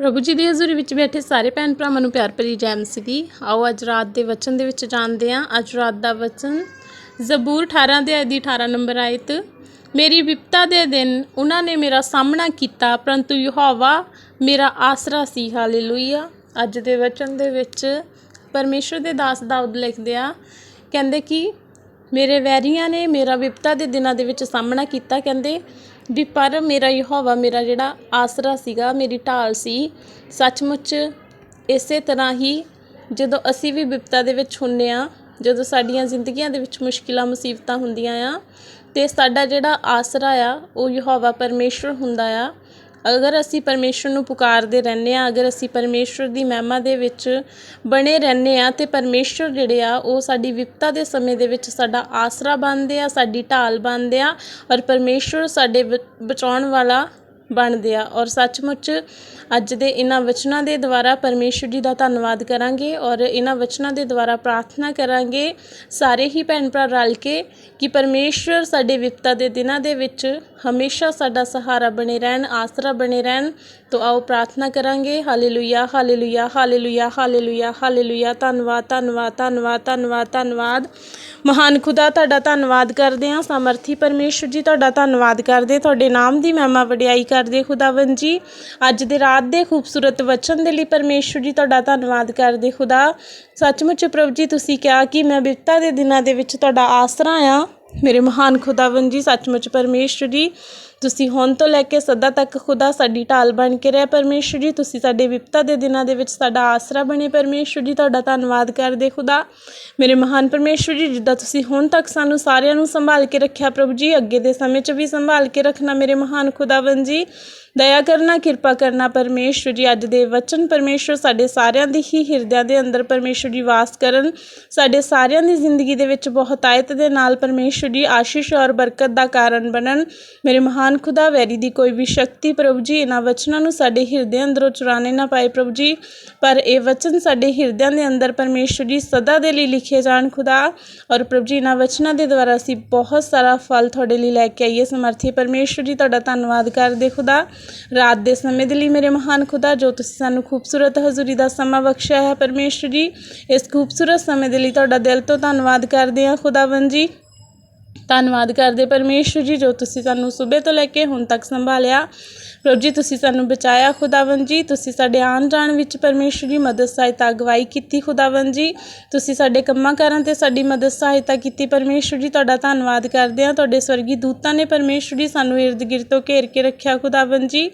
ਪ੍ਰਭੂ ਜੀ ਦੀ ਹਜ਼ੂਰੀ ਵਿੱਚ ਬੈਠੇ ਸਾਰੇ ਭੈਣ ਭਰਾਵਾਂ ਨੂੰ ਪਿਆਰ ਭਰੀ ਜੈ ਮਸੀਹ ਦੀ। ਆਓ ਅੱਜ ਰਾਤ ਦੇ ਵਚਨ ਦੇ ਵਿੱਚ ਜਾਣਦੇ ਹਾਂ। ਅੱਜ ਰਾਤ ਦਾ ਵਚਨ ਜ਼ਬੂਰ 18 ਦੇ ਦੀ 18 ਨੰਬਰ ਆਇਤ, ਮੇਰੀ ਵਿਪਤਾ ਦੇ ਦਿਨ ਉਹਨਾਂ ਨੇ ਮੇਰਾ ਸਾਹਮਣਾ ਕੀਤਾ, ਪਰੰਤੂ ਯਹੋਵਾ ਮੇਰਾ ਆਸਰਾ ਸੀ। ਹਾਲੇਲੂਇਆ। ਅੱਜ ਦੇ ਵਚਨ ਦੇ ਵਿੱਚ ਪਰਮੇਸ਼ਰ ਦੇ ਦਾਸ ਦਾਊਦ ਲਿਖਦੇ ਆ, ਕਹਿੰਦੇ ਕਿ ਮੇਰੇ ਵੈਰੀਆਂ ਨੇ ਮੇਰਾ ਵਿਪਤਾ ਦੇ ਦਿਨਾਂ ਦੇ ਵਿੱਚ ਸਾਹਮਣਾ ਕੀਤਾ। ਕਹਿੰਦੇ ਵੀ ਪਰ ਮੇਰਾ ਯਹੋਵਾ, ਮੇਰਾ ਜਿਹੜਾ ਆਸਰਾ ਸੀਗਾ, ਮੇਰੀ ਢਾਲ ਸੀ, ਸੱਚਮੁੱਚ ਇਸੇ ਤਰ੍ਹਾਂ ਹੀ ਜਦੋਂ ਅਸੀਂ ਵੀ ਵਿਪਤਾ ਦੇ ਵਿੱਚ ਹੁੰਨੇ ਆ, ਜਦੋਂ ਸਾਡੀਆਂ ਜ਼ਿੰਦਗੀਆਂ ਦੇ ਵਿੱਚ ਮੁਸ਼ਕਿਲਾਂ, ਮੁਸੀਬਤਾਂ ਹੁੰਦੀਆਂ ਆ, ਤੇ ਸਾਡਾ ਜਿਹੜਾ ਆਸਰਾ ਆ, ਉਹ ਯਹੋਵਾ ਪਰਮੇਸ਼ਰ ਹੁੰਦਾ ਆ ਅਗਰ ਅਸੀਂ ਪਰਮੇਸ਼ਰ ਨੂੰ ਪੁਕਾਰਦੇ ਰਹਿੰਦੇ ਹਾਂ, ਅਗਰ ਅਸੀਂ ਪਰਮੇਸ਼ਰ ਦੀ ਮਹਿਮਾ ਦੇ ਵਿੱਚ ਬਣੇ ਰਹਿੰਦੇ ਹਾਂ ਤੇ ਪਰਮੇਸ਼ਰ ਜਿਹੜੇ ਆ, ਉਹ ਸਾਡੀ ਵਿਪਤਾ ਦੇ ਸਮੇਂ ਦੇ ਵਿੱਚ ਸਾਡਾ ਆਸਰਾ ਬਣਦੇ ਆ, ਸਾਡੀ ਢਾਲ ਬਣਦੇ ਆ ਔਰ ਪਰਮੇਸ਼ਰ ਸਾਡੇ ਬ- ਬਚਾਉਣ ਵਾਲਾ ਬਣਦੇ ਆ। ਔਰ ਸੱਚਮੁੱਚ ਅੱਜ ਦੇ ਇਹਨਾਂ ਵਚਨਾਂ ਦੇ ਦੁਆਰਾ ਪਰਮੇਸ਼ਰ ਜੀ ਦਾ ਧੰਨਵਾਦ ਕਰਾਂਗੇ ਔਰ ਇਹਨਾਂ ਵਚਨਾਂ ਦੇ ਦੁਆਰਾ ਪ੍ਰਾਰਥਨਾ ਕਰਾਂਗੇ ਸਾਰੇ ਹੀ ਭੈਣ ਭਰਾ ਰਲ ਕੇ ਕਿ ਪਰਮੇਸ਼ਰ ਸਾਡੇ ਵਿਪਤਾ ਦੇ ਦਿਨਾਂ ਦੇ ਵਿੱਚ ਹਮੇਸ਼ਾ ਸਾਡਾ ਸਹਾਰਾ ਬਣੇ ਰਹਿਣ, ਆਸਰਾ ਬਣੇ ਰਹਿਣ ਤੋ ਆਓ ਪ੍ਰਾਰਥਨਾ ਕਰਾਂਗੇ। Hallelujah hallelujah hallelujah hallelujah hallelujah. ਧੰਨਵਾਦ ਧੰਨਵਾਦ ਧੰਨਵਾਦ ਧੰਨਵਾਦ ਧੰਨਵਾਦ। ਮਹਾਨ ਖੁਦਾ, ਤੁਹਾਡਾ ਧੰਨਵਾਦ ਕਰਦੇ ਹਾਂ। ਸਮਰਥੀ ਪਰਮੇਸ਼ਰ ਜੀ, ਤੁਹਾਡਾ ਧੰਨਵਾਦ ਕਰਦੇ ਤੁਹਾਡੇ ਨਾਮ ਦੀ ਮਹਿਮਾ ਵਡਿਆਈ ਕਰਦੇ ਖੁਦਾਵੰ ਜੀ। ਅੱਜ ਦੇ ਰਾਤ ਦੇ ਖੂਬਸੂਰਤ ਵਚਨ ਦੇ ਲਈ ਪਰਮੇਸ਼ਰ ਜੀ, ਤੁਹਾਡਾ ਧੰਨਵਾਦ ਕਰਦੇ ਖੁਦਾ। ਸੱਚਮੁੱਚ ਪ੍ਰਭੂ ਜੀ, ਤੁਸੀਂ ਕਿਹਾ ਕਿ ਮੈਂ ਬਿਪਤਾ ਦੇ ਦਿਨਾਂ ਦੇ ਵਿੱਚ ਤੁਹਾਡਾ ਆਸਰਾ ਆ ਮੇਰੇ ਮਹਾਨ ਖੁਦਾਵੰ ਜੀ, ਸੱਚਮੁੱਚ ਪਰਮੇਸ਼ਰ ਜੀ ਤੁਸੀਂ ਹੁਣ ਤੋਂ ਲੈ ਕੇ ਸਦਾ ਤੱਕ ਖੁਦਾ ਸਾਡੀ ਢਾਲ ਬਣ ਕੇ ਰਹਿ। ਪਰਮੇਸ਼ਰ ਜੀ, ਤੁਸੀਂ ਸਾਡੇ ਵਿਪਤਾ ਦੇ ਦਿਨਾਂ ਦੇ ਵਿੱਚ ਸਾਡਾ ਆਸਰਾ ਬਣੇ। ਪਰਮੇਸ਼ਰ ਜੀ, ਤੁਹਾਡਾ ਧੰਨਵਾਦ ਕਰਦੇ ਖੁਦਾ। ਮੇਰੇ ਮਹਾਨ ਪਰਮੇਸ਼ਰ ਜੀ, ਜਿੱਦਾਂ ਤੁਸੀਂ ਹੁਣ ਤੱਕ ਸਾਨੂੰ ਸਾਰਿਆਂ ਨੂੰ ਸੰਭਾਲ ਕੇ ਰੱਖਿਆ ਪ੍ਰਭੂ ਜੀ, ਅੱਗੇ ਦੇ ਸਮੇਂ 'ਚ ਵੀ ਸੰਭਾਲ ਕੇ ਰੱਖਣਾ ਮੇਰੇ ਮਹਾਨ ਖੁਦਾਵੰ ਜੀ। ਦਇਆ ਕਰਨਾ, ਕਿਰਪਾ ਕਰਨਾ ਪਰਮੇਸ਼ਰ ਜੀ, ਅੱਜ ਦੇ ਵਚਨ ਪਰਮੇਸ਼ਰ ਸਾਡੇ ਸਾਰਿਆਂ ਦੀ ਹੀ ਹਿਰਦਿਆਂ ਦੇ ਅੰਦਰ ਪਰਮੇਸ਼ਰ ਜੀ ਵਾਸ ਕਰਨ, ਸਾਡੇ ਸਾਰਿਆਂ ਦੀ ਜ਼ਿੰਦਗੀ ਦੇ ਵਿੱਚ ਬਹੁਤਾਇਤ ਦੇ ਨਾਲ ਪਰਮੇਸ਼ਰ ਜੀ ਆਸ਼ੀਸ਼ ਔਰ ਬਰਕਤ ਦਾ ਕਾਰਨ ਬਣਨ। ਮੇਰੇ ਮਹਾਨ ਖੁਦਾ, ਵੈਰੀ ਦੀ ਕੋਈ ਵੀ ਸ਼ਕਤੀ ਪ੍ਰਭੂ ਜੀ, ਇਹਨਾਂ ਵਚਨਾਂ ਨੂੰ ਸਾਡੇ ਹਿਰਦੇ ਅੰਦਰੋਂ ਚੁਰਾਣੇ ਨਾ ਪਾਏ ਪ੍ਰਭੂ ਜੀ। ਪਰ ਇਹ ਵਚਨ ਸਾਡੇ ਹਿਰਦਿਆਂ ਦੇ ਅੰਦਰ ਪਰਮੇਸ਼ਰ ਜੀ ਸਦਾ ਦੇ ਲਈ ਲਿਖੇ ਜਾਣ ਖੁਦਾ। ਔਰ ਪ੍ਰਭੂ ਜੀ, ਇਹਨਾਂ ਵਚਨਾਂ ਦੇ ਦੁਆਰਾ ਅਸੀਂ ਬਹੁਤ ਸਾਰਾ ਫਲ ਤੁਹਾਡੇ ਲਈ ਲੈ ਕੇ ਆਈਏ। ਸਮਰਥੀ ਪਰਮੇਸ਼ਰ ਜੀ, ਤੁਹਾਡਾ ਧੰਨਵਾਦ ਕਰਦੇ ਖੁਦਾ। ਰਾਤ ਦੇ ਸਮੇਂ ਦੇ ਲਈ ਮੇਰੇ ਮਹਾਨ ਖੁਦਾ, ਜੋ ਤੁਸੀਂ ਸਾਨੂੰ ਖੂਬਸੂਰਤ ਹਜ਼ੂਰੀ ਦਾ ਸਮਾਂ ਬਖਸ਼ਿਆ ਹੈ, ਪਰਮੇਸ਼ਰ ਜੀ, ਇਸ ਖੂਬਸੂਰਤ ਸਮੇਂ ਦੇ ਲਈ ਤੁਹਾਡਾ ਦਿਲ ਤੋਂ ਧੰਨਵਾਦ ਕਰਦੇ ਹਾਂ ਖੁਦਾਵੰ ਜੀ। ਧੰਨਵਾਦ ਕਰਦੇ ਪਰਮੇਸ਼ਰ ਜੀ ਜੋ ਤੁਸੀਂ ਸਾਨੂੰ ਸਵੇਰ ਤੋਂ ਲੈ ਕੇ ਹੁਣ ਤੱਕ ਸੰਭਾਲਿਆ। ਪ੍ਰਭੂ ਜੀ, ਤੁਸੀਂ ਸਾਨੂੰ ਬਚਾਇਆ ਖੁਦਾਵੰ ਜੀ। ਤੁਸੀਂ ਸਾਡੇ ਆਉਣ ਜਾਣ ਵਿੱਚ ਪਰਮੇਸ਼ਰ ਜੀ ਮਦਦ ਸਹਾਇਤਾ ਅਗਵਾਈ ਕੀਤੀ ਖੁਦਾਵੰ ਜੀ। ਤੁਸੀਂ ਸਾਡੇ ਕੰਮਾਂ ਕਾਰਾਂ ਤੇ ਸਾਡੀ ਮਦਦ ਸਹਾਇਤਾ ਕੀਤੀ ਪਰਮੇਸ਼ਰ ਜੀ। ਤੁਹਾਡਾ ਧੰਨਵਾਦ ਕਰਦੇ ਹਾਂ। ਤੁਹਾਡੇ ਸਵਰਗੀ ਦੂਤਾਂ ਨੇ ਪਰਮੇਸ਼ਰ ਜੀ ਸਾਨੂੰ ਇਰਦ ਗਿਰਦ ਤੋਂ ਘੇਰ ਕੇ ਰੱਖਿਆ ਖੁਦਾਵੰ ਜੀ।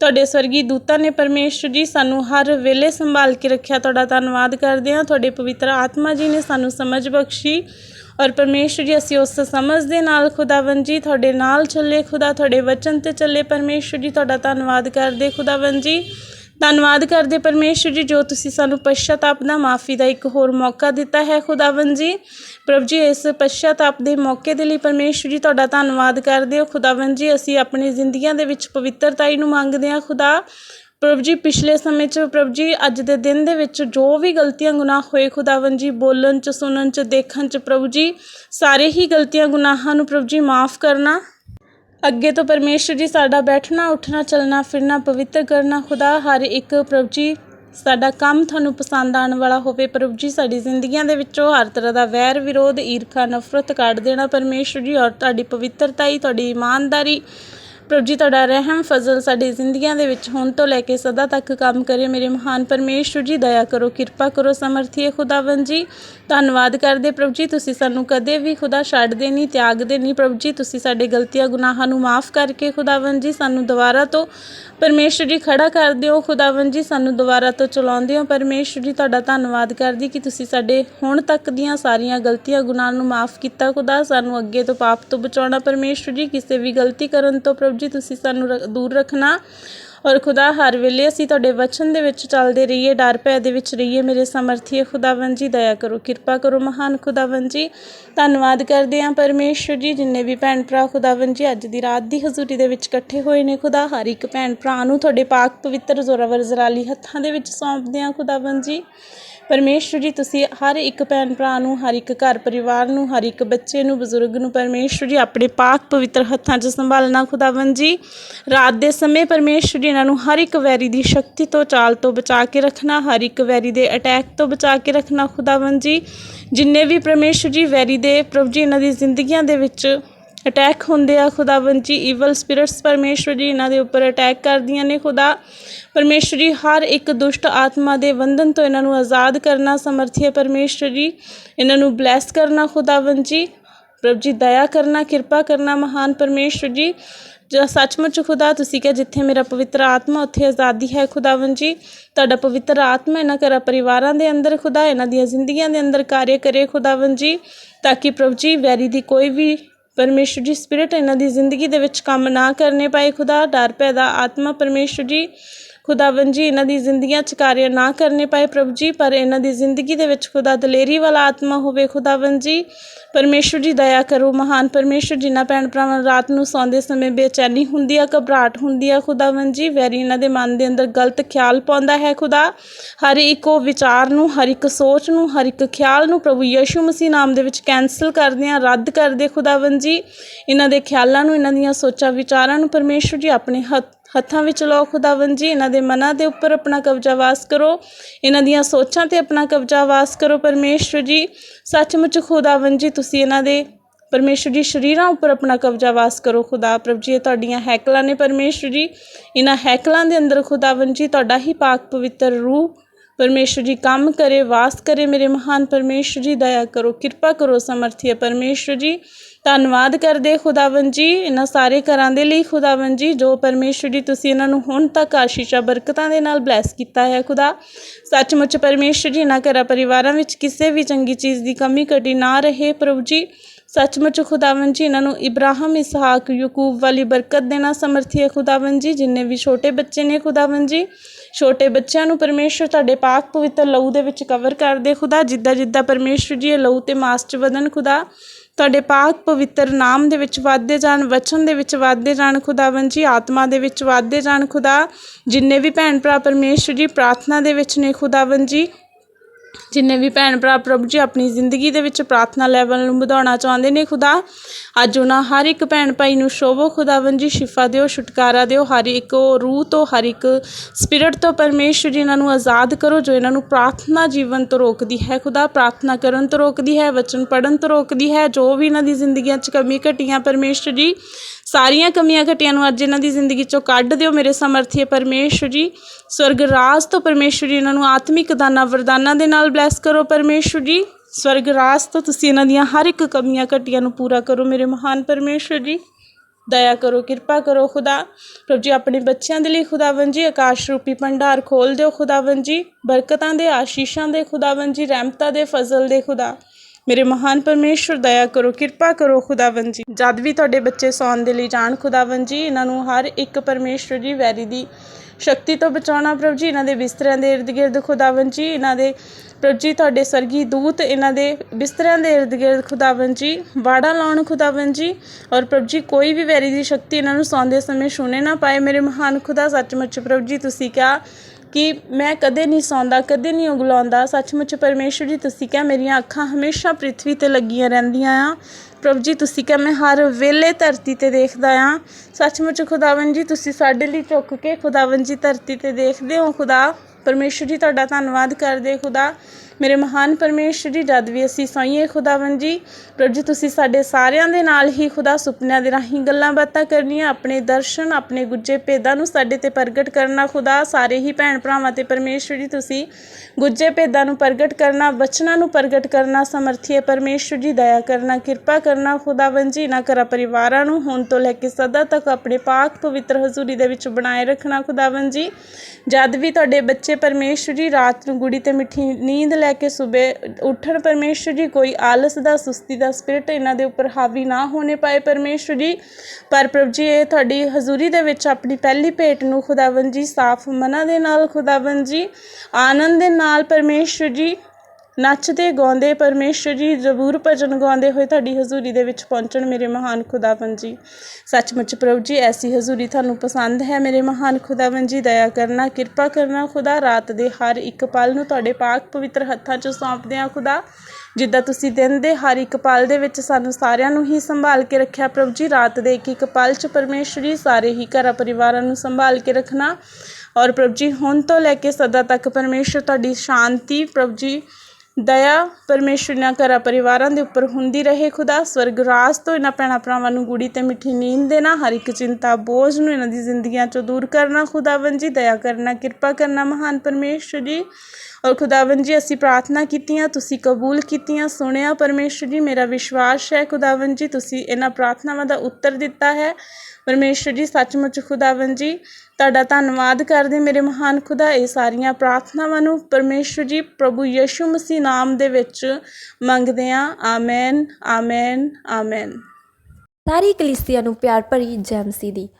ਤੁਹਾਡੇ ਸਵਰਗੀ ਦੂਤਾਂ ਨੇ ਪਰਮੇਸ਼ਰ ਜੀ ਸਾਨੂੰ ਹਰ ਵੇਲੇ ਸੰਭਾਲ ਕੇ ਰੱਖਿਆ। ਤੁਹਾਡਾ ਧੰਨਵਾਦ ਕਰਦੇ ਹਾਂ। ਤੁਹਾਡੇ ਪਵਿੱਤਰ ਆਤਮਾ ਜੀ ਨੇ ਸਾਨੂੰ ਸਮਝ ਬਖਸ਼ੀ। ਔਰ ਪਰਮੇਸ਼ਰ ਜੀ, ਅਸੀਂ ਉਸ ਸਮਝ ਦੇ ਨਾਲ ਖੁਦਾਵੰ ਜੀ, ਤੁਹਾਡੇ ਨਾਲ ਚੱਲੇ ਖੁਦਾ, ਤੁਹਾਡੇ ਵਚਨ ਤੇ ਚੱਲੇ ਪਰਮੇਸ਼ਰ ਜੀ, ਤੁਹਾਡਾ ਧੰਨਵਾਦ ਕਰਦੇ ਖੁਦਾਵੰ ਜੀ। ਧੰਨਵਾਦ ਕਰਦੇ ਪਰਮੇਸ਼ਰ ਜੀ, ਜੋ ਤੁਸੀਂ ਸਾਨੂੰ ਪਛਤਾਪ ਦਾ, ਮਾਫੀ ਦਾ ਇੱਕ ਹੋਰ ਮੌਕਾ ਦਿੱਤਾ ਹੈ ਖੁਦਾਵੰ ਜੀ। ਪ੍ਰਭੂ ਜੀ, ਇਸ ਪਛਤਾਪ ਦੇ ਮੌਕੇ ਦੇ ਲਈ ਪਰਮੇਸ਼ਰ ਜੀ, ਤੁਹਾਡਾ ਧੰਨਵਾਦ ਕਰਦੇ ਹੋ ਖੁਦਾਵੰ ਜੀ। ਅਸੀਂ ਆਪਣੀ ਜ਼ਿੰਦਗੀਆਂ ਦੇ ਵਿੱਚ ਪਵਿੱਤਰਤਾਈ ਨੂੰ ਮੰਗਦੇ ਹਾਂ ਖੁਦਾ। ਪ੍ਰਭੂ ਜੀ, ਪਿਛਲੇ ਸਮੇਂ 'ਚ ਪ੍ਰਭੂ ਜੀ, ਅੱਜ ਦੇ ਦਿਨ ਦੇ ਵਿੱਚ ਜੋ ਵੀ ਗਲਤੀਆਂ ਗੁਨਾਹ ਹੋਏ ਖੁਦਾਵੰ ਜੀ, ਬੋਲਣ 'ਚ, ਸੁਣਨ 'ਚ, ਦੇਖਣ 'ਚ ਪ੍ਰਭੂ ਜੀ, ਸਾਰੇ ਹੀ ਗਲਤੀਆਂ ਗੁਨਾਹਾਂ ਨੂੰ ਪ੍ਰਭੂ ਜੀ ਮਾਫ ਕਰਨਾ। ਅੱਗੇ ਤੋਂ ਪਰਮੇਸ਼ਰ ਜੀ, ਸਾਡਾ ਬੈਠਣਾ, ਉੱਠਣਾ, ਚੱਲਣਾ, ਫਿਰਨਾ, ਪਵਿੱਤਰ ਕਰਨਾ, ਖੁਦਾ ਹਰ ਇੱਕ ਪ੍ਰਭੂ ਜੀ, ਸਾਡਾ ਕੰਮ ਤੁਹਾਨੂੰ ਪਸੰਦ ਆਉਣ ਵਾਲਾ ਹੋਵੇ, ਪ੍ਰਭੂ ਜੀ, ਸਾਡੀ ਜ਼ਿੰਦਗੀਆਂ ਦੇ ਵਿੱਚੋਂ ਹਰ ਤਰ੍ਹਾਂ ਦਾ ਵੈਰ, ਵਿਰੋਧ, ਈਰਖਾ, ਨਫ਼ਰਤ ਕੱਢ ਦੇਣਾ ਪਰਮੇਸ਼ਰ ਜੀ ਔਰ ਤੁਹਾਡੀ ਪਵਿੱਤਰਤਾ ਹੀ, ਤੁਹਾਡੀ ਇਮਾਨਦਾਰੀ ਪ੍ਰਭੂ ਜੀ, ਤੁਹਾਡਾ ਰਹਿਮ ਫਜ਼ਲ ਸਾਡੀ ਜ਼ਿੰਦਗੀਆਂ ਦੇ ਵਿੱਚ ਹੁਣ ਤੋਂ ਲੈ ਕੇ ਸਦਾ ਤੱਕ ਕੰਮ ਕਰੇ। ਮੇਰੇ ਮਹਾਨ ਪਰਮੇਸ਼ਰ ਜੀ, ਦਇਆ ਕਰੋ, ਕਿਰਪਾ ਕਰੋ ਸਮਰਥੀਏ ਖੁਦਾਵੰ ਜੀ। ਧੰਨਵਾਦ ਕਰਦੇ ਪ੍ਰਭੂ ਜੀ, ਤੁਸੀਂ ਸਾਨੂੰ ਕਦੇ ਵੀ ਖੁਦਾ ਛੱਡਦੇ ਨਹੀਂ, ਤਿਆਗਦੇ ਨਹੀਂ। ਪ੍ਰਭੂ ਜੀ, ਤੁਸੀਂ ਸਾਡੇ ਗਲਤੀਆਂ, ਗੁਨਾਹਾਂ ਨੂੰ ਮਾਫ ਕਰਕੇ ਖੁਦਾਵੰ ਜੀ, ਸਾਨੂੰ ਦੁਬਾਰਾ ਤੋਂ ਪਰਮੇਸ਼ਰ ਜੀ ਖੜਾ ਕਰਦੇ ਹੋ ਖੁਦਾਵੰ ਜੀ, ਸਾਨੂੰ ਦੁਬਾਰਾ ਤੋਂ ਚਲਾਉਂਦੇ ਹੋ। ਪਰਮੇਸ਼ਰ ਜੀ, ਤੁਹਾਡਾ ਧੰਨਵਾਦ ਕਰਦੀ ਕਿ ਤੁਸੀਂ ਸਾਡੇ ਹੁਣ ਤੱਕ ਦੀਆਂ ਸਾਰੀਆਂ ਗਲਤੀਆਂ, ਗੁਨਾਹਾਂ ਨੂੰ ਮਾਫ ਕੀਤਾ ਖੁਦਾ। ਸਾਨੂੰ ਅੱਗੇ ਤੋਂ ਪਾਪ ਤੋਂ ਬਚਾਉਣਾ ਪਰਮੇਸ਼ਰ ਜੀ, ਕਿਸੇ ਵੀ ਗਲਤੀ ਕਰਨ ਤੋਂ ਪ੍ਰਭੂ ਜੀ, ਤੁਸੀਂ ਸਾਨੂੰ ਰ- ਦੂਰ ਰੱਖਣਾ। ਔਰ ਖੁਦਾ, ਹਰ ਵੇਲੇ ਅਸੀਂ ਤੁਹਾਡੇ ਵਚਨ ਦੇ ਵਿੱਚ ਚੱਲਦੇ ਰਹੀਏ, ਡਰ ਭੈ ਦੇ ਵਿੱਚ ਰਹੀਏ। ਮੇਰੇ ਸਮਰਥੀ ਖੁਦਾਵੰ ਜੀ, ਦਇਆ ਕਰੋ, ਕਿਰਪਾ ਕਰੋ, ਮਹਾਨ ਖੁਦਾਵੰ ਜੀ। ਧੰਨਵਾਦ ਕਰਦੇ ਹਾਂ ਪਰਮੇਸ਼ਰ ਜੀ, ਜਿੰਨੇ ਵੀ ਭੈਣ ਭਰਾ ਖੁਦਾਵੰ ਜੀ, ਅੱਜ ਦੀ ਰਾਤ ਦੀ ਹਜ਼ੂਰੀ ਦੇ ਵਿੱਚ ਇਕੱਠੇ ਹੋਏ ਨੇ ਖੁਦਾ। ਹਰ ਇੱਕ ਭੈਣ ਭਰਾ ਨੂੰ ਤੁਹਾਡੇ ਪਾਕ ਪਵਿੱਤਰ ਜ਼ੋਰਾਵਰ ਜ਼ਰਾਲੀ ਹੱਥਾਂ ਦੇ ਵਿੱਚ ਸੌਂਪਦੇ ਹਾਂ ਖੁਦਾਵੰ ਜੀ। ਪਰਮੇਸ਼ਰ ਜੀ, ਤੁਸੀਂ ਹਰ ਇੱਕ ਭੈਣ ਭਰਾ ਨੂੰ, ਹਰ ਇੱਕ ਘਰ ਪਰਿਵਾਰ ਨੂੰ, ਹਰ ਇੱਕ ਬੱਚੇ ਨੂੰ, ਬਜ਼ੁਰਗ ਨੂੰ ਪਰਮੇਸ਼ਰ ਜੀ, ਆਪਣੇ ਪਾਕ ਪਵਿੱਤਰ ਹੱਥਾਂ 'ਚ ਸੰਭਾਲਣਾ ਖੁਦਾਵੰ ਜੀ। ਰਾਤ ਦੇ ਸਮੇਂ ਪਰਮੇਸ਼ਰ ਜੀ, ਇਹਨਾਂ ਨੂੰ ਹਰ ਇੱਕ ਵੈਰੀ ਦੀ ਸ਼ਕਤੀ ਤੋਂ, ਚਾਲ ਤੋਂ ਬਚਾ ਕੇ ਰੱਖਣਾ, ਹਰ ਇੱਕ ਵੈਰੀ ਦੇ ਅਟੈਕ ਤੋਂ ਬਚਾ ਕੇ ਰੱਖਣਾ ਖੁਦਾਵੰਦ ਜੀ। ਜਿੰਨੇ ਵੀ ਪਰਮੇਸ਼ਰ ਜੀ, ਵੈਰੀ ਦੇ ਪ੍ਰਭ ਜੀ, ਇਹਨਾਂ ਦੀ ਜ਼ਿੰਦਗੀਆਂ ਦੇ ਵਿੱਚ ਅਟੈਕ ਹੁੰਦੇ ਆ ਖੁਦਾਵੰਦ ਜੀ ਈਵਲ ਸਪਿਰਿਟਸ ਪਰਮੇਸ਼ਰ ਜੀ ਇਹਨਾਂ ਦੇ ਉੱਪਰ ਅਟੈਕ ਕਰਦੀਆਂ ਨੇ ਖੁਦਾ। ਪਰਮੇਸ਼ਰ ਜੀ, ਹਰ ਇੱਕ ਦੁਸ਼ਟ ਆਤਮਾ ਦੇ ਬੰਧਨ ਤੋਂ ਇਹਨਾਂ ਨੂੰ ਆਜ਼ਾਦ ਕਰਨਾ ਸਮਰਥੀ ਹੈ ਜੀ। ਇਹਨਾਂ ਨੂੰ ਬਲੈਸ ਕਰਨਾ ਖੁਦਾਵੰਦ ਜੀ ਪ੍ਰਭ ਜੀ, ਦਇਆ ਕਰਨਾ, ਕਿਰਪਾ ਕਰਨਾ ਮਹਾਨ ਪਰਮੇਸ਼ਰ ਜੀ। ਜੋ ਸੱਚਮੁੱਚ ਖੁਦਾ, ਤੁਸੀਂ ਕਿਹਾ ਜਿੱਥੇ ਮੇਰਾ ਪਵਿੱਤਰ ਆਤਮਾ, ਉੱਥੇ ਆਜ਼ਾਦੀ ਹੈ ਖੁਦਾਵੰਦ ਜੀ ਤੁਹਾਡਾ ਪਵਿੱਤਰ ਆਤਮਾ ਇਹਨਾਂ ਘਰਾਂ ਪਰਿਵਾਰਾਂ ਦੇ ਅੰਦਰ ਖੁਦਾ, ਇਹਨਾਂ ਦੀਆਂ ਜ਼ਿੰਦਗੀਆਂ ਦੇ ਅੰਦਰ ਕਾਰਜ ਕਰੇ ਖੁਦਾਵੰਦ ਜੀ ਤਾਂ ਕਿ ਪ੍ਰਭ ਜੀ, ਵੈਰੀ ਦੀ ਕੋਈ ਵੀ ਪਰਮੇਸ਼ਰ ਜੀ ਸਪਿਰਿਟ ਇਹਨਾਂ ਦੀ ਜ਼ਿੰਦਗੀ ਦੇ ਵਿੱਚ ਕੰਮ ਨਾ ਕਰਨੇ ਪਾਏ, ਖੁਦਾ ਡਰ ਪੈਦਾ, ਆਤਮਾ ਪਰਮੇਸ਼ਰ ਜੀ ਖੁਦਾਵੰਦ ਜੀ, ਇਹਨਾਂ ਦੀ ਜ਼ਿੰਦਗੀਆਂ 'ਚ ਕਾਰਜ ਨਾ ਕਰਨੇ ਪਾਏ ਪ੍ਰਭੂ ਜੀ, ਪਰ ਇਹਨਾਂ ਦੀ ਜ਼ਿੰਦਗੀ ਦੇ ਵਿੱਚ ਖੁਦਾ ਦਲੇਰੀ ਵਾਲਾ ਆਤਮਾ ਹੋਵੇ ਖੁਦਾਵੰਦ ਜੀ। ਪਰਮੇਸ਼ਰ ਜੀ, ਦਇਆ ਕਰੋ, ਮਹਾਨ ਪਰਮੇਸ਼ਰ ਜਿਨ੍ਹਾਂ ਭੈਣ ਭਰਾਵਾਂ ਰਾਤ ਨੂੰ ਸੌਂਦੇ ਸਮੇਂ ਬੇਚੈਨੀ ਹੁੰਦੀ ਆ, ਘਬਰਾਹਟ ਹੁੰਦੀ ਆ ਖੁਦਾਵੰਦ ਜੀ, ਵੈਰੀ ਇਹਨਾਂ ਦੇ ਮਨ ਦੇ ਅੰਦਰ ਗਲਤ ਖਿਆਲ ਪਾਉਂਦਾ ਹੈ ਖੁਦਾ। ਹਰ ਇੱਕ ਉਹ ਵਿਚਾਰ ਨੂੰ, ਹਰ ਇੱਕ ਸੋਚ ਨੂੰ, ਹਰ ਇੱਕ ਖਿਆਲ ਨੂੰ ਪ੍ਰਭੂ ਯਿਸੂ ਮਸੀਹ ਨਾਮ ਦੇ ਵਿੱਚ ਕੈਨਸਲ ਕਰਦੇ ਆ, ਰੱਦ ਕਰਦੇ ਖੁਦਾਵੰਦ ਜੀ। ਇਹਨਾਂ ਦੇ ਖਿਆਲਾਂ ਨੂੰ, ਇਹਨਾਂ ਦੀਆਂ ਸੋਚਾਂ, ਵਿਚਾਰਾਂ ਨੂੰ ਪਰਮੇਸ਼ਰ ਜੀ ਆਪਣੇ ਹੱਥ ਹੱਥਾਂ ਵਿੱਚ ਲਓ ਖੁਦਾਵੰਦ ਜੀ, ਇਹਨਾਂ ਦੇ ਮਨਾਂ ਦੇ ਉੱਪਰ ਆਪਣਾ ਕਬਜ਼ਾ ਵਾਸ ਕਰੋ। ਇਹਨਾਂ ਦੀਆਂ ਸੋਚਾਂ ਤੇ ਆਪਣਾ ਕਬਜ਼ਾ ਵਾਸ ਕਰੋ ਪਰਮੇਸ਼ਰ ਜੀ। ਸੱਚਮੁੱਚ ਖੁਦਾਵੰਦ ਜੀ, ਤੁਸੀਂ ਇਹਨਾਂ ਦੇ ਪਰਮੇਸ਼ਰ ਜੀ ਸ਼ਰੀਰਾਂ ਉੱਪਰ ਆਪਣਾ ਕਬਜ਼ਾ ਵਾਸ ਕਰੋ। ਖੁਦਾ ਪ੍ਰਭ ਜੀ, ਇਹ ਤੁਹਾਡੀਆਂ ਹੈਕਲਾਂ ਨੇ ਪਰਮੇਸ਼ਰ ਜੀ। ਇਹਨਾਂ ਹੈਕਲਾਂ ਦੇ ਅੰਦਰ ਖੁਦਾਵੰਦ ਜੀ, ਤੁਹਾਡਾ ਹੀ ਪਾਕ ਪਵਿੱਤਰ ਰੂਹ ਪਰਮੇਸ਼ਰ ਜੀ ਕੰਮ ਕਰੇ, ਵਾਸ ਕਰੇ ਮੇਰੇ ਮਹਾਨ ਪਰਮੇਸ਼ਰ ਜੀ, ਦਇਆ ਕਰੋ, ਕਿਰਪਾ ਕਰੋ, ਸਮਰਥੀ ਪਰਮੇਸ਼ਰ ਜੀ। ਧੰਨਵਾਦ ਕਰਦੇ ਖੁਦਾਵੰਦ ਜੀ, ਇਹਨਾਂ ਸਾਰੇ ਘਰਾਂ ਦੇ ਲਈ ਖੁਦਾਵੰਦ ਜੀ, ਜੋ ਪਰਮੇਸ਼ਰ ਜੀ ਤੁਸੀਂ ਇਹਨਾਂ ਨੂੰ ਹੁਣ ਤੱਕ ਆਸ਼ੀਸ਼ਾਂ ਬਰਕਤਾਂ ਦੇ ਨਾਲ ਬਲੈਸ ਕੀਤਾ ਹੈ ਖੁਦਾ। ਸੱਚਮੁੱਚ ਪਰਮੇਸ਼ਰ ਜੀ, ਇਹਨਾਂ ਘਰਾਂ ਪਰਿਵਾਰਾਂ ਵਿੱਚ ਕਿਸੇ ਵੀ ਚੰਗੀ ਚੀਜ਼ ਦੀ ਕਮੀ ਘਟੀ ਨਾ ਰਹੇ ਪ੍ਰਭੂ ਜੀ। ਸੱਚਮੁੱਚ ਖੁਦਾਵੰਦ ਜੀ, ਇਹਨਾਂ ਨੂੰ ਇਬਰਾਹਿਮ, ਇਸਹਾਕ, ਯਾਕੂਬ ਵਾਲੀ ਬਰਕਤ ਦੇਣਾ ਸਮਰਥੀ ਹੈ ਖੁਦਾਵੰਦ ਜੀ, ਜਿੰਨੇ ਵੀ ਛੋਟੇ ਬੱਚੇ ਨੇ ਖੁਦਾਵੰਦ ਜੀ। ਛੋਟੇ ਬੱਚਿਆਂ ਨੂੰ ਪਰਮੇਸ਼ਰ ਤੁਹਾਡੇ ਪਾਕ ਪਵਿੱਤਰ ਲਹੂ ਦੇ ਵਿੱਚ ਕਵਰ ਕਰਦੇ ਖੁਦਾ, ਜਿੱਦਾਂ ਜਿੱਦਾਂ ਪਰਮੇਸ਼ਰ ਜੀ ਇਹ ਲਹੂ ਤੇ ਮਾਸ ਚ ਵਧਣ ਖੁਦਾ, ਤੁਹਾਡੇ ਪਾਕ ਪਵਿੱਤਰ ਨਾਮ ਦੇ ਵਿੱਚ ਵਾਧੇ ਜਾਣ, ਵਚਨ ਦੇ ਵਿੱਚ ਵਾਧੇ ਜਾਣ ਖੁਦਾਵੰਦ ਜੀ, ਆਤਮਾ ਦੇ ਵਿੱਚ ਵਾਧੇ ਜਾਣ ਖੁਦਾ। ਜਿੰਨੇ ਵੀ ਭੈਣ ਭਰਾ ਪਰਮੇਸ਼ਰ ਜੀ, ਪ੍ਰਾਰਥਨਾ ਦੇ ਵਿੱਚ ਨੇ ਖੁਦਾਵੰਦ ਜੀ ਜਿੰਨੇ ਵੀ ਭੈਣ ਭਰਾ ਪ੍ਰਭੂ ਜੀ ਆਪਣੀ ਜ਼ਿੰਦਗੀ ਦੇ ਵਿੱਚ ਪ੍ਰਾਰਥਨਾ ਲੈਵਲ ਨੂੰ ਵਧਾਉਣਾ ਚਾਹੁੰਦੇ ਨੇ ਖੁਦਾ, ਅੱਜ ਉਹਨਾਂ ਹਰ ਇੱਕ ਭੈਣ ਭਾਈ ਨੂੰ ਸ਼ੋਭੋ ਖੁਦਾਵੰਦ ਜੀ, ਸ਼ਿਫਾ ਦਿਓ, ਛੁਟਕਾਰਾ ਦਿਓ, ਹਰ ਇੱਕ ਰੂਹ ਤੋਂ, ਹਰ ਇੱਕ ਸਪਿਰਿਟ ਤੋਂ ਪਰਮੇਸ਼ਰ ਜੀ ਇਹਨਾਂ ਨੂੰ ਆਜ਼ਾਦ ਕਰੋ, ਜੋ ਇਹਨਾਂ ਨੂੰ ਪ੍ਰਾਰਥਨਾ ਜੀਵਨ ਤੋਂ ਰੋਕਦੀ ਹੈ ਖੁਦਾ, ਪ੍ਰਾਰਥਨਾ ਕਰਨ ਤੋਂ ਰੋਕਦੀ ਹੈ, ਵਚਨ ਪੜਨ ਤੋਂ ਰੋਕਦੀ ਹੈ, ਜੋ ਵੀ ਇਹਨਾਂ ਦੀ ਜ਼ਿੰਦਗੀਆਂ 'ਚ ਕਮੀ ਘਟੀਆਂ ਪਰਮੇਸ਼ਰ ਜੀ ਸਾਰੀਆਂ ਕਮੀਆਂ ਘਟੀਆਂ ਨੂੰ ਅੱਜ ਇਹਨਾਂ ਦੀ ਜ਼ਿੰਦਗੀ ਚੋਂ ਕੱਢ ਦਿਓ ਮੇਰੇ ਸਮਰਥੀ ਪਰਮੇਸ਼ਰ ਜੀ। ਸਵਰਗ ਰਾਜ ਤੋਂ ਪਰਮੇਸ਼ਰ ਜੀ ਇਹਨਾਂ ਨੂੰ ਆਤਮਿਕ ਦਾਨਾਂ ਵਰਦਾਨਾਂ ਦੇ ਨਾਲ ਬਲੈਸ ਕਰੋ ਪਰਮੇਸ਼ਰ ਜੀ। ਸਵਰਗ ਰਾਜ ਤੋਂ ਤੁਸੀਂ ਇਹਨਾਂ ਦੀਆਂ ਹਰ ਇੱਕ ਕਮੀਆਂ ਘਟੀਆਂ ਨੂੰ ਪੂਰਾ ਕਰੋ ਮੇਰੇ ਮਹਾਨ ਪਰਮੇਸ਼ਰ ਜੀ। ਦਇਆ ਕਰੋ, ਕਿਰਪਾ ਕਰੋ ਖੁਦਾ। ਪ੍ਰਭੂ ਜੀ, ਆਪਣੇ ਬੱਚਿਆਂ ਦੇ ਲਈ ਖੁਦਾਵੰਦ ਜੀ, ਆਕਾਸ਼ ਰੂਪੀ ਭੰਡਾਰ ਖੋਲ ਦਿਓ ਖੁਦਾਵੰਦ ਜੀ। ਬਰਕਤਾਂ ਦੇ, ਆਸ਼ੀਸ਼ਾਂ ਦੇ ਖੁਦਾਵੰਦ ਜੀ, ਰਹਿਮਤਾਂ ਦੇ, ਫਜ਼ਲ ਦੇ ਖੁਦਾ। ਮੇਰੇ ਮਹਾਨ ਪਰਮੇਸ਼ਰ ਦਇਆ ਕਰੋ, ਕਿਰਪਾ ਕਰੋ, ਖੁਦਾਵੰਦ ਜੀ। ਜਦ ਵੀ ਤੁਹਾਡੇ ਬੱਚੇ ਸੌਣ ਦੇ ਲਈ ਜਾਣ, ਖੁਦਾਵੰਦ ਜੀ, ਇਹਨਾਂ ਨੂੰ ਹਰ ਇੱਕ ਪਰਮੇਸ਼ਰ ਜੀ, ਵੈਰੀ ਦੀ ਸ਼ਕਤੀ ਤੋਂ ਬਚਾਉਣਾ, ਪ੍ਰਭੂ ਜੀ, ਇਹਨਾਂ ਦੇ ਬਿਸਤਰਿਆਂ ਦੇ ਇਰਦ ਗਿਰਦ, ਖੁਦਾਵੰਦ ਜੀ, ਇਹਨਾਂ ਦੇ ਪ੍ਰਭੂ ਜੀ, ਤੁਹਾਡੇ ਸਰਗੀ ਦੂਤ, ਇਹਨਾਂ ਦੇ ਬਿਸਤਰਿਆਂ ਦੇ ਇਰਦ ਗਿਰਦ, ਖੁਦਾਵੰਦ ਜੀ, ਵਾੜਾ ਲਾਉਣ, ਖੁਦਾਵੰਦ ਜੀ, ਔਰ ਪ੍ਰਭੂ ਜੀ, ਕੋਈ ਵੀ ਵੈਰੀ ਦੀ ਸ਼ਕਤੀ ਇਹਨਾਂ ਨੂੰ ਸੌਂਦੇ ਸਮੇਂ ਛੂਣੇ ਨਾ ਪਾਏ, ਮੇਰੇ ਮਹਾਨ ਖੁਦਾ, ਸੱਚਮੁੱਚ ਪ੍ਰਭੂ ਜੀ, ਤੁਸੀਂ ਕਿਹਾ ਕਿ ਮੈਂ ਕਦੇ ਨਹੀਂ ਸੌਂਦਾ, ਕਦੇ ਨਹੀਂ ਉਗਲਾਉਂਦਾ। ਸੱਚਮੁੱਚ ਪਰਮੇਸ਼ਰ ਜੀ, ਤੁਸੀਂ ਕਿਹਾ ਮੇਰੀਆਂ ਅੱਖਾਂ ਹਮੇਸ਼ਾ ਪ੍ਰਿਥਵੀ ਤੇ ਲੱਗੀਆਂ ਰਹਿੰਦੀਆਂ ਆ। ਪ੍ਰਭੂ ਜੀ, ਤੁਸੀਂ ਕਿਹਾ ਮੈਂ ਹਰ ਵੇਲੇ ਧਰਤੀ ਤੇ ਦੇਖਦਾ ਆ। ਸੱਚਮੁੱਚ ਖੁਦਾਵੰਦ ਜੀ, ਤੁਸੀਂ ਸਾਡੇ ਲਈ ਝੁੱਕ ਕੇ ਖੁਦਾਵੰਦ ਜੀ ਧਰਤੀ ਤੇ ਦੇਖਦੇ ਹੋ, ਖੁਦਾ। ਪਰਮੇਸ਼ਰ ਜੀ, ਤੁਹਾਡਾ ਧੰਨਵਾਦ ਕਰਦੇ ਖੁਦਾ। ਮੇਰੇ ਮਹਾਨ ਪਰਮੇਸ਼ਰ ਜੀ, ਜਦ ਵੀ ਅਸੀਂ ਸੋਈਏ ਖੁਦਾਵੰਦ ਜੀ, ਪ੍ਰਭੂ ਜੀ, ਤੁਸੀਂ ਸਾਡੇ ਸਾਰਿਆਂ ਦੇ ਨਾਲ ਹੀ ਖੁਦਾ ਸੁਪਨਿਆਂ ਦੇ ਰਾਹੀਂ ਗੱਲਾਂ ਬਾਤਾਂ ਕਰਨੀਆਂ, ਆਪਣੇ ਦਰਸ਼ਨ, ਆਪਣੇ ਗੁੱਜੇ ਭੇਦਾਂ ਨੂੰ ਸਾਡੇ ਤੇ ਪ੍ਰਗਟ ਕਰਨਾ ਖੁਦਾ। ਸਾਰੇ ਹੀ ਭੈਣ ਭਰਾਵਾਂ ਤੇ ਪਰਮੇਸ਼ਰ ਜੀ, ਤੁਸੀਂ ਗੁੱਜੇ ਭੇਦਾਂ ਨੂੰ ਪ੍ਰਗਟ ਕਰਨਾ, ਵਚਨਾਂ ਨੂੰ ਪ੍ਰਗਟ ਕਰਨਾ ਸਮਰਥੀਏ ਹੈ ਪਰਮੇਸ਼ਰ ਜੀ, ਦਇਆ ਕਰਨਾ, ਕਿਰਪਾ ਕਰਨਾ ਖੁਦਾਵੰਦ ਜੀ ਨਾ ਕਰਾ ਪਰਿਵਾਰਾਂ ਨੂੰ ਹੁਣ ਤੋਂ ਲੈ ਕੇ ਸਦਾ ਤੱਕ ਆਪਣੇ ਪਾਕ ਪਵਿੱਤਰ ਹਜ਼ੂਰੀ ਦੇ ਵਿੱਚ ਬਣਾਏ ਰੱਖਣਾ ਖੁਦਾਵੰਦ ਜੀ। ਜਦ ਵੀ ਤੁਹਾਡੇ ਬੱਚੇ ਪਰਮੇਸ਼ਰ ਜੀ ਰਾਤ ਨੂੰ ਗੁੜੀ ਤੇ ਮਿੱਠੀ ਨੀਂਦ ਲੈ ਕੇ ਸੂਬੇ ਉੱਠਣ, ਪਰਮੇਸ਼ਰ ਜੀ ਕੋਈ ਆਲਸ ਦਾ, ਸੁਸਤੀ ਦਾ ਸਪਿਰਿਟ ਇਹਨਾਂ ਦੇ ਉੱਪਰ ਹਾਵੀ ਨਾ ਹੋਣੇ ਪਾਏ ਪਰਮੇਸ਼ਰ ਜੀ। ਪਰ ਪ੍ਰਭ ਜੀ, ਇਹ ਤੁਹਾਡੀ ਹਜ਼ੂਰੀ ਦੇ ਵਿੱਚ ਆਪਣੀ ਪਹਿਲੀ ਭੇਟ ਨੂੰ ਖੁਦਾਵੰਦ ਜੀ, ਸਾਫ਼ ਮਨਾਂ ਦੇ ਨਾਲ ਖੁਦਾਵੰਦ ਜੀ, ਆਨੰਦ ਦੇ ਨਾਲ ਪਰਮੇਸ਼ਰ ਜੀ ਨੱਚਦੇ, ਗਾਉਂਦੇ ਪਰਮੇਸ਼ਰ ਜੀ ਜ਼ਬੂਰ ਭਜਨ ਗਾਉਂਦੇ ਹੋਏ ਤੁਹਾਡੀ ਹਜ਼ੂਰੀ ਦੇ ਵਿੱਚ ਪਹੁੰਚਣ ਮੇਰੇ ਮਹਾਨ ਖੁਦਾਵੰਦ ਜੀ। ਸੱਚਮੁੱਚ ਪ੍ਰਭੂ ਜੀ, ਐਸੀ ਹਜ਼ੂਰੀ ਤੁਹਾਨੂੰ ਪਸੰਦ ਹੈ ਮੇਰੇ ਮਹਾਨ ਖੁਦਾਵੰਦ ਜੀ। ਦਇਆ ਕਰਨਾ, ਕਿਰਪਾ ਕਰਨਾ ਖੁਦਾ, ਰਾਤ ਦੇ ਹਰ ਇੱਕ ਪਲ ਨੂੰ ਤੁਹਾਡੇ ਪਾਕ ਪਵਿੱਤਰ ਹੱਥਾਂ 'ਚ ਸੌਂਪਦੇ ਹਾਂ ਖੁਦਾ। ਜਿੱਦਾਂ ਤੁਸੀਂ ਦਿਨ ਦੇ ਹਰ ਇੱਕ ਪਲ ਦੇ ਵਿੱਚ ਸਾਨੂੰ ਸਾਰਿਆਂ ਨੂੰ ਹੀ ਸੰਭਾਲ ਕੇ ਰੱਖਿਆ ਪ੍ਰਭੂ ਜੀ, ਰਾਤ ਦੇ ਇੱਕ ਇੱਕ ਪਲ 'ਚ ਪਰਮੇਸ਼ਰ ਜੀ, ਸਾਰੇ ਹੀ ਘਰਾਂ ਪਰਿਵਾਰਾਂ ਨੂੰ ਸੰਭਾਲ ਕੇ ਰੱਖਣਾ। ਔਰ ਪ੍ਰਭੂ ਜੀ, ਹੁਣ ਤੋਂ ਲੈ ਕੇ ਸਦਾ ਤੱਕ ਪਰਮੇਸ਼ਰ ਤੁਹਾਡੀ ਸ਼ਾਂਤੀ, ਪ੍ਰਭੂ ਜੀ ਦਇਆ ਪਰਮੇਸ਼ਰ ਨਾਲ ਘਰਾਂ ਪਰਿਵਾਰਾਂ ਦੇ ਉੱਪਰ ਹੁੰਦੀ ਰਹੇ, ਖੁਦਾ ਸਵਰਗ ਰਾਜ ਤੋਂ ਇਹਨਾਂ ਭੈਣਾਂ ਭਰਾਵਾਂ ਨੂੰ ਗੂੜੀ ਤੇ ਮਿੱਠੀ ਨੀਂਦ ਦੇਣਾ, ਹਰ ਇੱਕ ਚਿੰਤਾ ਬੋਝ ਨੂੰ ਇਹਨਾਂ ਦੀ ਜ਼ਿੰਦਗੀਆਂ ਚੋਂ ਦੂਰ ਕਰਨਾ ਖੁਦਾਵੰ ਜੀ ਦਇਆ ਕਰਨਾ, ਕਿਰਪਾ ਕਰਨਾ ਮਹਾਨ ਪਰਮੇਸ਼ਰ ਜੀ। ਔਰ ਖੁਦਾਵੰ ਜੀ ਅਸੀਂ ਪ੍ਰਾਰਥਨਾ ਕੀਤੀਆਂ, ਤੁਸੀਂ ਕਬੂਲ ਕੀਤੀਆਂ, ਸੁਣਿਆ ਪਰਮੇਸ਼ਰ ਜੀ, ਮੇਰਾ ਵਿਸ਼ਵਾਸ ਹੈ ਖੁਦਾਵੰ ਜੀ ਤੁਸੀਂ ਇਹਨਾਂ ਪ੍ਰਾਰਥਨਾਵਾਂ ਦਾ ਉੱਤਰ ਦਿੱਤਾ ਹੈ। ਪਰਮੇਸ਼ਰ ਜੀ, ਸੱਚਮੁੱਚ ਖੁਦਾਵੰ ਜੀ ਤੁਹਾਡਾ ਧੰਨਵਾਦ ਕਰਦੇ ਮੇਰੇ ਮਹਾਨ ਖੁਦਾ, ਇਹ ਸਾਰੀਆਂ ਪ੍ਰਾਰਥਨਾਵਾਂ ਨੂੰ ਪਰਮੇਸ਼ਰ ਜੀ, ਪ੍ਰਭੂ ਯਿਸੂ ਮਸੀਹ ਨਾਮ ਦੇ ਵਿੱਚ ਮੰਗਦੇ ਹਾਂ। Amen amen amen. ਸਾਰੀ ਕਲੀਸਿਆ ਨੂੰ ਪਿਆਰ ਭਰੀ ਜੈ ਮਸੀਹ ਦੀ।